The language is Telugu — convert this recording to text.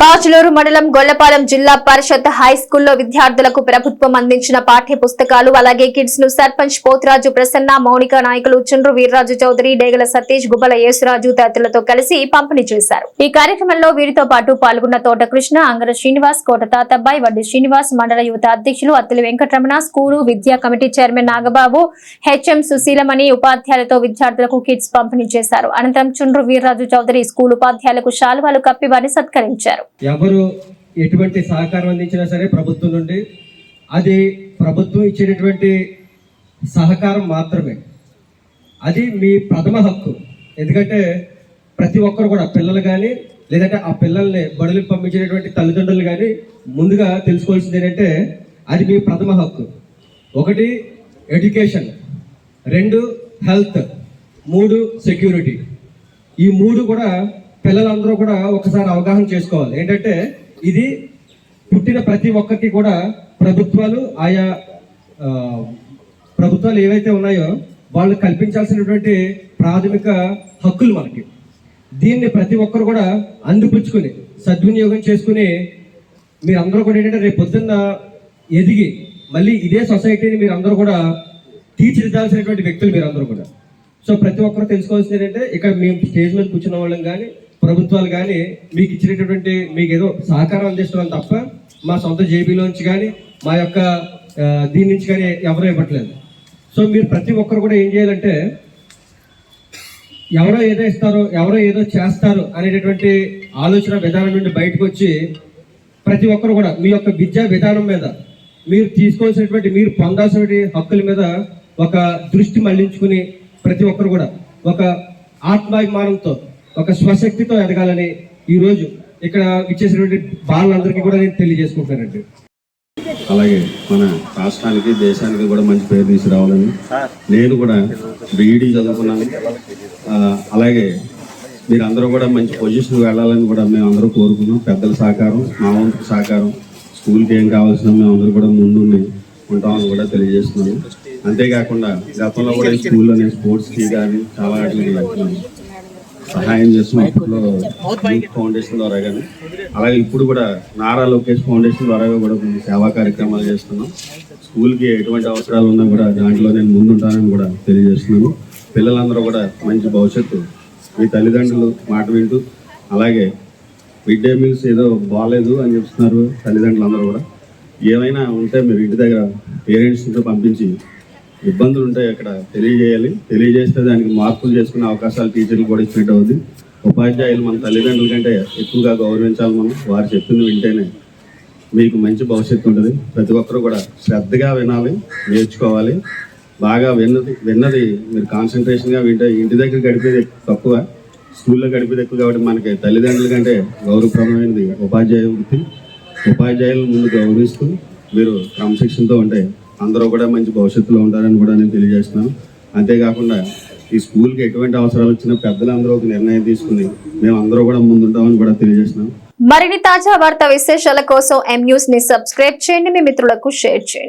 కాచులూరు మండలం గొల్లపాలెం జిల్లా పరిషత్ హై స్కూల్లో విద్యార్థులకు ప్రభుత్వం అందించిన పాఠ్య పుస్తకాలు అలాగే కిడ్స్ను సర్పంచ్ పోతురాజు ప్రసన్న మౌనిక నాయకులు చుండ్రు వీర్రాజు చౌదరి డేగల సతీష్ గుబల యేసురాజు తదితరులతో కలిసి పంపిణీ చేశారు. ఈ కార్యక్రమంలో వీరితో పాటు పాల్గొన్న తోట కృష్ణ అంగర శ్రీనివాస్ కోట తాతబ్బాయి వడ్డీ శ్రీనివాస్ మండల యువత అధ్యక్షులు అత్తిలి వెంకటరమణ స్కూలు విద్యా కమిటీ చైర్మన్ నాగబాబు హెచ్ఎం సుశీలమణి ఉపాధ్యాయులతో విద్యార్థులకు కిట్స్ పంపిణీ చేశారు. అనంతరం చుండ్రు వీర్రాజు చౌదరి స్కూల్ ఉపాధ్యాయులకు శాలువాలు కప్పి వారిని సత్కరించారు. ఎవరు ఎటువంటి సహకారం అందించినా సరే ప్రభుత్వం నుండి అది ప్రభుత్వం ఇచ్చేటటువంటి సహకారం మాత్రమే. అది మీ ప్రథమ హక్కు. ఎందుకంటే ప్రతి ఒక్కరు కూడా పిల్లలు కానీ లేదంటే ఆ పిల్లల్ని బడులకు పంపించేటటువంటి తల్లిదండ్రులు కానీ ముందుగా తెలుసుకోవాల్సింది ఏంటంటే అది మీ ప్రథమ హక్కు. ఒకటి ఎడ్యుకేషన్. రెండు హెల్త్. మూడు సెక్యూరిటీ. ఈ మూడు కూడా పిల్లలందరూ కూడా ఒకసారి అవగాహన చేసుకోవాలి. ఏంటంటే ఇది పుట్టిన ప్రతి ఒక్కరికి కూడా ప్రభుత్వాలు ఆయా ప్రభుత్వాలు ఏవైతే ఉన్నాయో వాళ్ళు కల్పించాల్సినటువంటి ప్రాథమిక హక్కులు మనకి. దీన్ని ప్రతి ఒక్కరు కూడా అందిపుచ్చుకుని సద్వినియోగం చేసుకుని మీరందరూ కూడా ఏంటంటే రేపు పొద్దున్న ఎదిగి మళ్ళీ ఇదే సొసైటీని మీరు అందరూ కూడా తీర్చిదిద్దాల్సినటువంటి వ్యక్తులు మీరందరూ కూడా. సో ప్రతి ఒక్కరు తెలుసుకోవాల్సింది ఏంటంటే ఇక్కడ మేము స్టేజ్ మీద కూర్చున్న వాళ్ళం కానీ ప్రభుత్వాలు కానీ మీకు ఇచ్చినటువంటి మీకు ఏదో సహకారం అందిస్తున్నాం తప్ప మా సొంత జేబీలోంచి కానీ మా యొక్క దీని నుంచి కానీ ఎవరూ ఇవ్వట్లేదు. సో మీరు ప్రతి ఒక్కరు కూడా ఏం చేయాలంటే ఎవరో ఏదో ఇస్తారో ఎవరో ఏదో చేస్తారు అనేటటువంటి ఆలోచన విధానం నుండి బయటకు వచ్చి ప్రతి ఒక్కరు కూడా మీ యొక్క విద్యా విధానం మీద మీరు తీసుకోవాల్సినటువంటి మీరు పొందాల్సినటువంటి హక్కుల మీద ఒక దృష్టి మళ్ళించుకుని ప్రతి ఒక్కరు కూడా ఒక ఆత్మాభిమానంతో ఒక స్వశక్తితో ఎదగాలని ఈ రోజు ఇక్కడ ఇచ్చేసినటువంటి బాలందరికీ కూడా నేను తెలియజేసుకుంటానండి. అలాగే మన రాష్ట్రానికి దేశానికి కూడా మంచి పేరు తీసుకురావాలని నేను కూడా బీఈడీ చదువుకున్నాను. ఆ, అలాగే మీరందరూ కూడా మంచి పొజిషన్ వెళ్ళాలని కూడా మేము అందరూ కోరుకున్నాం. పెద్దల సహకారం మా వంతు సహకారం. స్కూల్కి ఏం కావాల్సిన మేము అందరూ కూడా ముందుండి ఉంటామని కూడా తెలియజేస్తున్నాను. అంతేకాకుండా గతంలో కూడా ఈ స్కూల్లో నేను స్పోర్ట్స్కి కానీ చాలా వాటికి సహాయం చేస్తున్నాం అప్పట్లో ఫౌండేషన్ ద్వారా కానీ అలాగే ఇప్పుడు కూడా నారా లోకేష్ ఫౌండేషన్ ద్వారా కూడా కొన్ని సేవా కార్యక్రమాలు చేస్తున్నాం. స్కూల్కి ఎటువంటి అవసరాలు ఉన్నా కూడా దాంట్లో నేను ముందుంటానని కూడా తెలియజేస్తున్నాను. పిల్లలందరూ కూడా మంచి భవిష్యత్తు. మీ తల్లిదండ్రులు మాట వింటూ అలాగే మిడ్ డే మీల్స్ ఏదో బాగాలేదు అని చెప్తున్నారు తల్లిదండ్రులు అందరూ కూడా. ఏమైనా ఉంటే మీరు ఇంటి దగ్గర పేరెంట్స్తో పంపించి ఇబ్బందులు ఉంటాయి అక్కడ. తెలియజేయాలి. తెలియజేస్తే దానికి మార్పులు చేసుకునే అవకాశాలు టీచర్లు కూడా ఇచ్చినట్టు అవుతుంది ఉపాధ్యాయులు మన తల్లిదండ్రుల కంటే ఎక్కువగా గౌరవించాలి మనం. వారు చెప్పింది వింటేనే మీకు మంచి భవిష్యత్తు ఉంటుంది. ప్రతి ఒక్కరు కూడా శ్రద్ధగా వినాలి నేర్చుకోవాలి. బాగా విన్నది విన్నది మీరు కాన్సన్ట్రేషన్గా వింటే ఇంటి దగ్గర గడిపేది తక్కువ. స్కూల్లో గడిపేది ఎక్కువ కాబట్టి మనకి తల్లిదండ్రుల కంటే గౌరవప్రదమైనది ఉపాధ్యాయ వృత్తి. ఉపాధ్యాయులు ముందు గౌరవిస్తూ మీరు క్రమశిక్షణతో ఉంటే అందరూ కూడా మంచి భవిష్యత్తులో ఉంటారని కూడా నేను తెలియజేస్తున్నాను. అంతేకాకుండా ఈ స్కూల్కి ఎటువంటి అవసరాలు వచ్చినా పెద్దలందరూ ఒక నిర్ణయం తీసుకుని మేము అందరూ కూడా ముందుంటామని కూడా తెలియజేస్తున్నాం మరిన్ని తాజా వార్తా విశేషాల కోసం ఎం న్యూస్ని సబ్స్క్రైబ్ చేయండి. మీ మిత్రులకు షేర్ చేయండి.